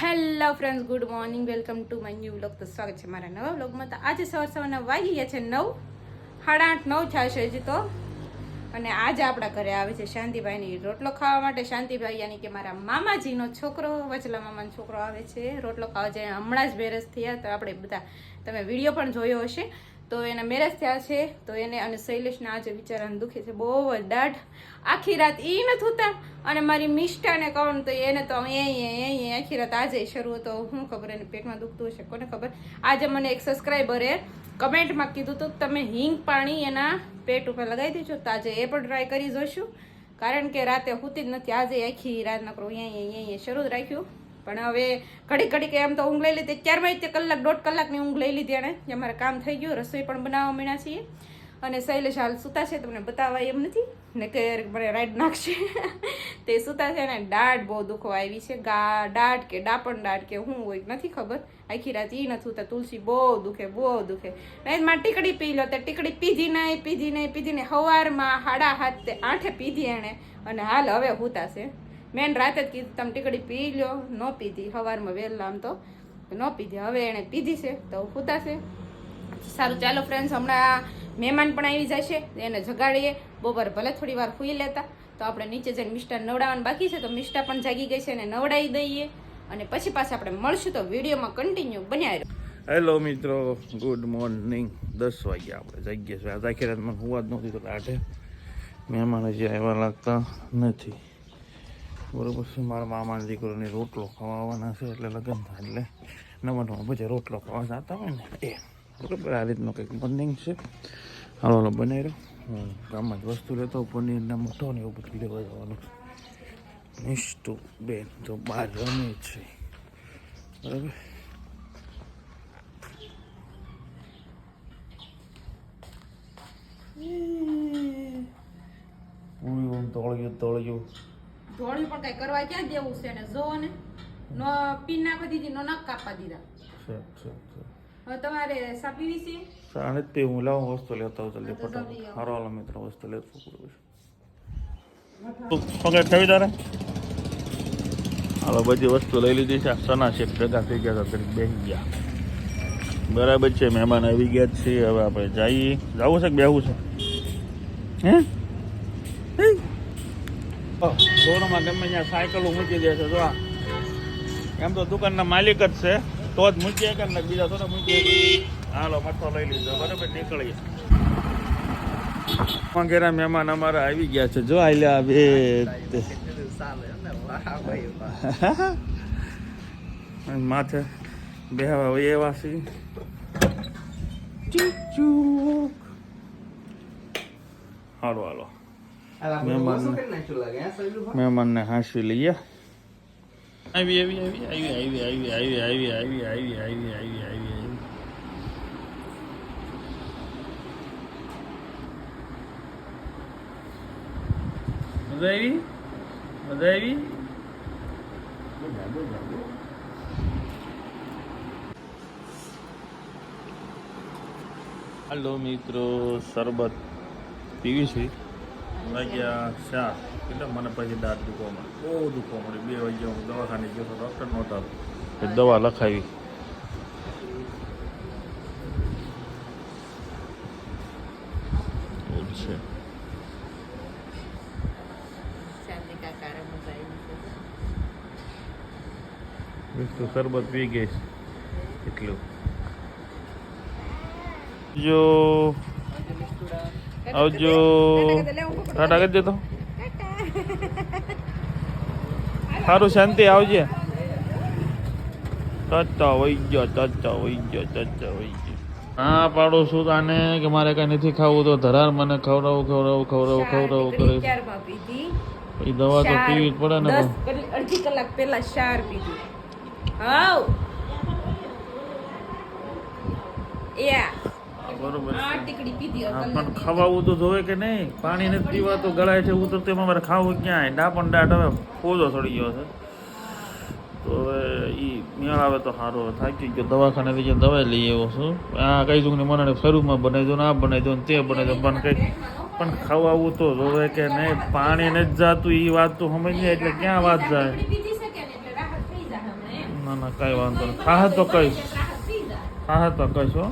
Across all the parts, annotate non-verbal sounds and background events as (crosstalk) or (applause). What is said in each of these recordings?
Hello friends, good morning, welcome to my new blog તો સ્વાગત છે મારા નવા બ્લોગમાં તો આજે સવાર સવારના વાગી ગયા છે નવ, સાડા આઠ, નવ થશે હજી તો. અને આજે આપણા ઘરે આવે છે શાંતિભાઈની રોટલો ખાવા માટે. શાંતિભાઈ યાની કે મારા મામાજીનો છોકરો, વચલા મામાનો છોકરો આવે છે. રોટલો ખાવા જાય હમણાં જ બેરસ થયા. તો આપણે બધા, તમે વીડિયો પણ જોયો હશે. તો એના મેરેજ થયા છે, તો એને અને શૈલેષના આજે વિચારાને દુખે છે. બહુ જ દાઢ. આખી રાત ઈ નથી હોતા. અને મારી મિષ્ટાને કહું તો એને તો એ આખી રાત આજે શરૂ હતો. હું ખબર એને પેટમાં દુખતું હશે, કોને ખબર? આજે મને એક સબસ્ક્રાઈબરે કમેન્ટમાં કીધું હતું તમે હિંગ પાણી એના પેટ ઉપર લગાવી દેજો. તો આજે એ પણ ટ્રાય કરી જોઈશું કારણ કે રાતે હોતી જ નથી. આજે આખી રાત નકરો અહીંયા અહીંયા શરૂ જ રાખ્યું. પણ હવે ઘડી કે એમ તો ઊંઘ લઈ લીધી. ત્યારમાં તે કલાક દોઢ કલાકની ઊંઘ લઈ લીધી એણે. અમારે કામ થઈ ગયું, રસોઈ પણ બનાવવા માંડ્યા છીએ. અને શૈલેષ હાલ સૂતા છે, તમને બતાવવા એમ નથી? ને કે મને રાઈડ નાખશે. તે સૂતા છે ને દાઢ બહુ દુખવા આવી છે. ગા, દાઢ કે ડાપણ દાઢ કે હું હોય નથી ખબર. આખી રાત એ નથી હોતા તુલસી બહુ દુખે બહુ દુખે. નહીં ટીકડી પી લો તે ટીકડી પીધી નહીં પીધી નહીં પીધી ને સવારમાં હાડા હાથ તે આઠે પીધી એણે. અને હાલ હવે હુતા છે. મેન રાતે જ કીધું, તમે ટીકડી પી લો ન પીધી, સવારમાં વહેલા આમ તો. ન પીધી. હવે એણે પીધી છે, તો ફૂતાશે સારું, ચાલો ફ્રેન્ડ્સ હમણાં મહેમાન પણ આવી જશે. એને જગાડીએ. બપોર ભલે થોડી વાર ખુઈ લેતા. તો આપણે નીચે જઈને મિષ્ટા નવડાવવાનું બાકી છે, તો મિષ્ટા પણ જાગી ગઈ છે, એને નવડાવી દઈએ. અને પછી પાછા આપણે મળશું, તો વિડીયોમાં કન્ટિન્યુ બન્યા હેલો મિત્રો ગુડ મોર્નિંગ દસ વાગ્યા આપણે જાગીએ છીએ. રાત મને હુવા જ નહોતી તો આઠે મહેમાન હજી આવ્યા લાગતા નથી. બરોબર છે મારા મામાના દીકરોની રોટલો ખાવા આવવાના છે એટલે લગ્ન થાય એટલે નવા નવા પછી રોટલો ખાવા જતા હોય ને એ બરોબર આ રીતનું કંઈક મોર્નિંગ છે હાલો હાલો બનાવી રહ્યો હું ગામમાં જ વસ્તુ લેતો પનીરના મોટો ને એવું બધું લેવા જવાનું નિષ્ઠુ બેન તો બહાર રમે છે બરાબર તોળ્યું તોળ્યું ધોળ્યું પણ કઈ કરવા ક્યાં દેવું છે ને? જો ને. નો પીન નાખી દીધી નો નખ કાપવા દીધા. છે છે છે. હવે તમારે સાપી છે? સાણે તે હું લાવું વસ્તુ લેતો હોઉં જલ્દી ફટાફટ હારો હાલો મિત્રો વસ્તુ લેતો પૂરું છે કઈ ખાવી તારે હાલો બધી વસ્તુ લઈ લીધી છે. સના શેક ભેગા થઈ ગયા હતા તરીકે બેસી ગયા. બરાબર છે મહેમાન આવી ગયા છે. હવે આપણે જઈએ. જવું છે કે બેહવું છે? હે? રોડમાં ગમે ત્યાં સાયકલો મૂકી દે છે, જો એમ તો દુકાનના માલિક જ છે. તો જ મૂકીએ કે ને બીજા થોડા મૂકીએ હાલો મઠો લઈ લીધો. બરાબર, નીકળીએ. વગેરે મહેમાન અમારા આવી ગયા છે. જો આલ્યા બે (laughs) માથે બેહવા હોય એવા સી. હાલો હાલો. મહેમાનને હાંસી લઈએ આવી આવી આવી આવી આવી આવી આવી આવી આવી આવી આવી આવી આવી મજા આવી મજા આવી હાલો મિત્રો શરબત પીવી છે વાગ્યા શા એટલે મને પછી દાંત દુખવા મળે બહુ દુખવા મળે બે વાગ્યા હું દવાખાને ગયો તો ડૉક્ટર નહોતા. દવા લખાવી. એવું છે. તો શરબત પી ગઈ. એટલું. જો આવજો ટાટા કરી દેતો. સારું શાંતિ આવજે. ટચા વહી ગયો ટચા વહી ગયો ટચા વહી ગયો. હા પાડો છું આને કે મારે કઈ નથી ખાવું તો ધરાર મને ખવડાવું ખવડાવું ખવડાવું ખવડાવું કરે એ દવા તો પીવી જ પડે ને અડધી કલાક પહેલા શાર પીધી. હાઉ. યા બરોબર હા, પણ ખવાવું તો જોવે કે નહીં? પાણી નથી પીવા તો ગળાય છે ઉતરતું એમાં મારે ખાવું ક્યાંય? ડાપણ ડાટ હવે ફોજો ચડી ગયો છે. તો હવે એ મેળ આવે તો સારું થાકી ગયો. દવાખાને જઈને દવાઈ લઈ આવ્યો છું. આ કઈ દઉં ને મને શરૂમાં બનાવી દો ને આ બનાવી દો ને તે બનાવી દો પણ કઈ પણ ખવાવું તો જોવે કે નહીં? પાણી નથી જાતું એ વાત તો સમજ નહીં એટલે ક્યાં વાત જાય? ને જાય ના કઈ વાંધો નહીં. હા તો કહીશ. હા તો કહીશ હો.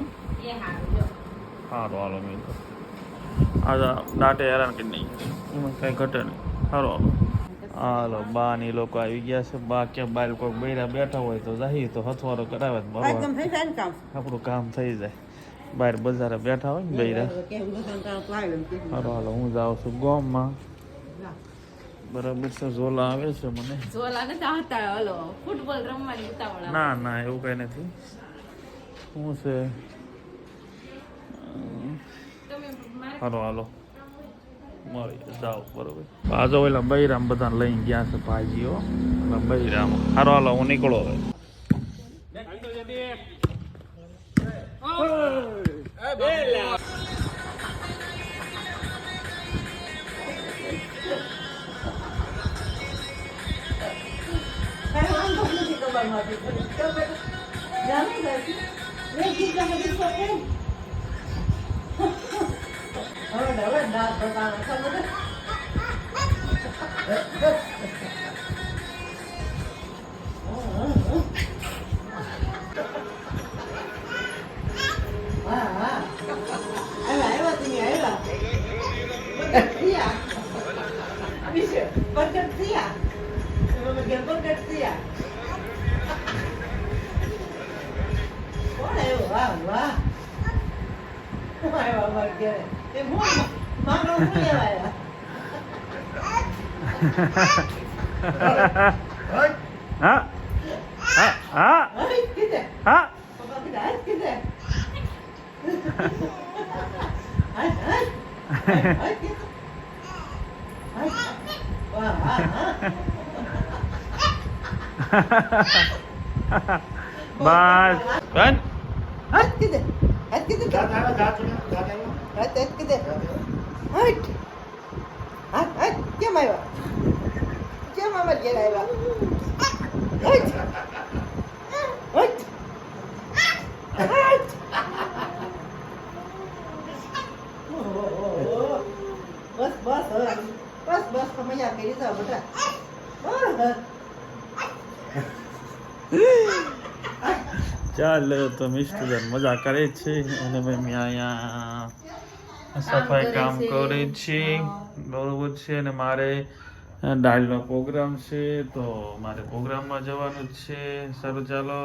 સારું હાલો મેં તો આજે દાંટે હેરાન કરી નહીં એમાં કંઈ ઘટે નહીં. સારું હાલો. હાલો બા ને લોકો આવી ગયા છે. બા ક્યાં બાર કોઈક બૈરા બેઠા હોય તો જાહી તો હથવારો કરાવે આપણું કામ થઈ જાય. બહાર બજારે બેઠા હોય ને બૈરા. હાલો હાલો હું જાઉં છું ગોમમાં. બરાબર છે ઝોલા આવે છે મને. જોલા નથી આવતા હલો. ફૂટબોલ રમવાની ઉતાવળ ના ના એવું કઈ નથી. શું છે તમે મારે હાલો હાલો. મળી, જાઓ, બરોબર. પાછો ઓલા બૈરામ બધા લઈને ગયા છે ભાજીઓ એટલે રામ. હારો હાલો, હું નીકળો હવે. બેટા, જાણી જાય. મેં કીધું કે દીકરો હા, હા. હું, હા. બસ બન હટ કીધે. હટ હટ હાલ. કેમ આવ્યા? કેમ અમારા ઘેર આવ્યા? હટ હટ હટ બસ બસ બસ બસ તમે યાર કરી જાઓ બધા. હા. તો મિસ્ટર મજા કરે છે. અને મેં અહીંયા સફાઈ કામ કરે છે. બરોબર છે. અને મારે દાળનો પ્રોગ્રામ છે તો મારે પ્રોગ્રામમાં જવાનું છે. સારું ચાલો.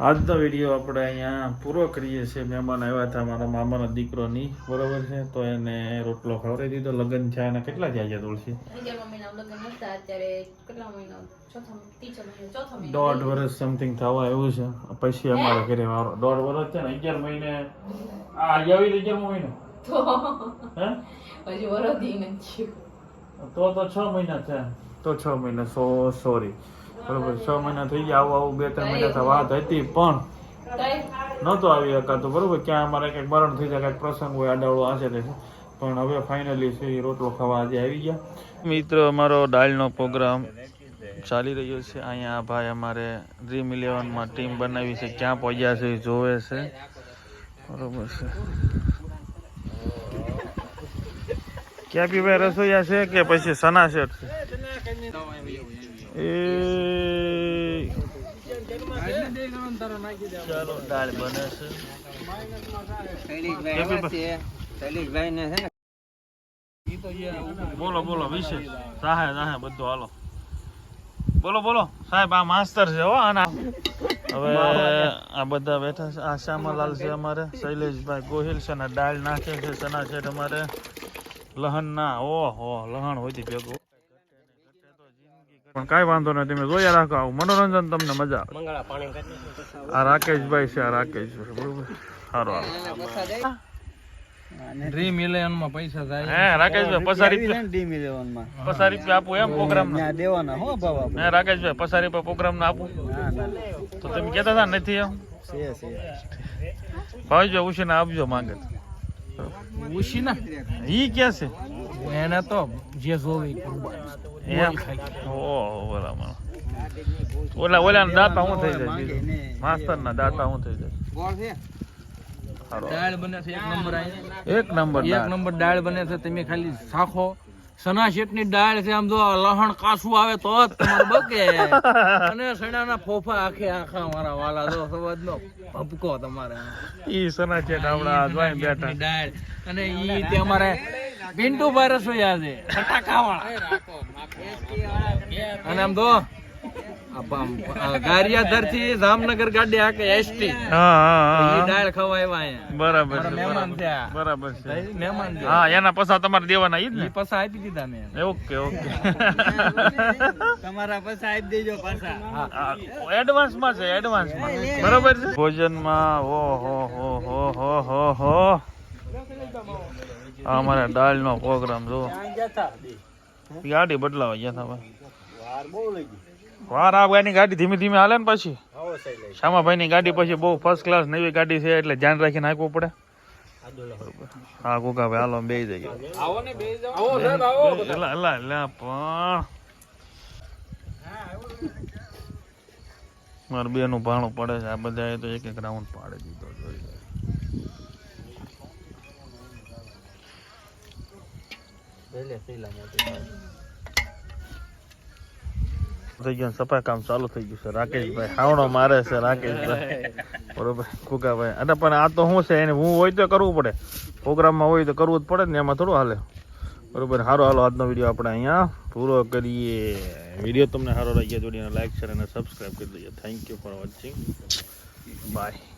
આજનો વીડિયો આપણે અહીંયા પૂરો કરીએ છીએ. મહેમાન આવ્યા હતા મારા મામાનો દીકરોની. બરોબર છે? તો એને રોટલો ખવડાવી દીધો. લગ્ન છે. અને કેટલા થયા છે તુલસી? દોઢ વર્ષ સમથિંગ થવા એવું છે. પછી અમારે ઘરે વારો. દોઢ વર્ષ છે ને? અગિયાર મહિને. આ આવી અગિયાર મહિનો? તો હે. તો તો છ મહિના છે તો છ મહિના. સો સોરી બરોબર છ મહિના થઈ ગયા આવું આવું બે ત્રણ મહિના વાત હતી પણ નહોતો આવી શકાતો બરોબર? ક્યાં અમારે કંઈક મરણ થઈ જાય કંઈક પ્રસંગ હોય આડાવડો આશે તે પણ હવે ફાઇનલી છે એ રોટલો ખાવા આજે આવી ગયા. મિત્રો અમારો દાળનો પ્રોગ્રામ ચાલી રહ્યો છે. અહીંયા ભાઈ અમારે ડ્રીમ ઇલેવનમાં ટીમ બનાવી છે. ક્યાં પહોંચ્યા છે એ જોવે છે. બરોબર છે. ક્યાં પી ભાઈ રસોઈયા છે કે પછી સનાશેઠ છે? એ ચાલો દાળ બને છે બોલો બોલો, વિશે. સાહેબ સાહેબ બધું હાલો. બોલો બોલો. સાહેબ, આ માસ્તર છે હો, આના. હવે આ બધા બેઠા છે. આ શ્યામાલાલ છે અમારે, શૈલેષભાઈ ગોહિલ છે ને દાળ નાખે છે સના છે અમારે. લહણ ના ઓહો, લહણ હોય ભેગું. પણ કાંઈ વાંધો નહીં તમે જોયા રાખો આવું મનોરંજન તમને મજા આવે. મંગળા પાણી કરી આ રાકેશભાઈ છે આ રાકેશભાઈ. બરોબર? સારું હાલો. ડ્રીમમાં પૈસા જાય હે રાકેશભાઈ પસારી ડ્રીમ ઇલેવનમાં. પસારી રૂપિયા આપું એમ પ્રોગ્રામ ના. દેવાના હો ભાવ હે રાકેશભાઈ પસારી પર પ્રોગ્રામ ના આપું. તો તમે કહેતા હતા નથી એમ? ભાવજો આપજો માંગે. ઉશી ના ઈ ક્યાં છે? એને તો જે જોવી એમ. ઓહો બરાબર ઓલા ઓલા દાતા હું થઈ જાય માસ્તર ના. દાતા હું થઈ જાય. દાળ બને છે એક નંબર એક નંબર એક નંબર દાળ બને છે તમે ખાલી શાખો. સના શેઠની દાળ છે આમ જો લહણ કાસું આવે તો જ તમારે બકે. (laughs) અને સણાના ફોફા આખે આખા મારા વાલા જો સવાજ નો ભપકો તમારે. ઈ સના બેઠા. દાળ. અને ઈ તે અમારે પિન્ટુ ભાઈ રસોઈયા છે ફટાકા વાળા અને આમ તો ગારિયાધરથી જામનગર ગાડી આકે એસટી. ખવાય બરાબર છે બરાબર. છે. મહેમાન હા એના પૈસા તમારે દેવાના ઈ જ ને? પૈસા આપી દીધા મેં. Okay okay. (laughs) તમારા પૈસા આપી દેજો પાછા એડવાન્સમાં છે એડવાન્સમાં બરોબર છે? ભોજનમાં ઓ હો હો હો હો હો હો. આ અમારા દાળ નો પ્રોગ્રામ જો ગાડી બદલાવા ગયા હતા ભાઈ. વાર આ ભાઈની ગાડી ધીમે ધીમે હાલે ને પછી. શામાભાઈ ની ગાડી પછી બહુ ફર્સ્ટ ક્લાસ નવી ગાડી છે એટલે ધ્યાન રાખીને હાંકવું પડે. હા કોકા ભાઈ હાલો બે જઈએ આવો ને બે જાઓ આવો. સાહેબ આવો એલા એલા એલા પણ. મારે બેનું ભાણું પડે છે આ બધા તો એક એક રાઉન્ડ પાડી દીધો. થઈ ગયું સફાઈ કામ ચાલુ થઈ ગયું છે, રાકેશભાઈ. હાવણો મારે છે, રાકેશભાઈ. બરોબર કુકાભાઈ અરે પણ આ તો શું છે, એને હું હોય તો કરવું પડે. પ્રોગ્રામમાં હોય તો કરવું જ પડે ને, એમાં થોડું હાલે. બરોબર સારો હાલો, આજનો વીડિયો આપણે અહીંયા પૂરો કરીએ. વીડિયો તમને સારો લાગ્યો જોડીને લાઈક, શેર અને સબસ્ક્રાઈબ કરી દઈએ થેન્ક યુ ફોર બાય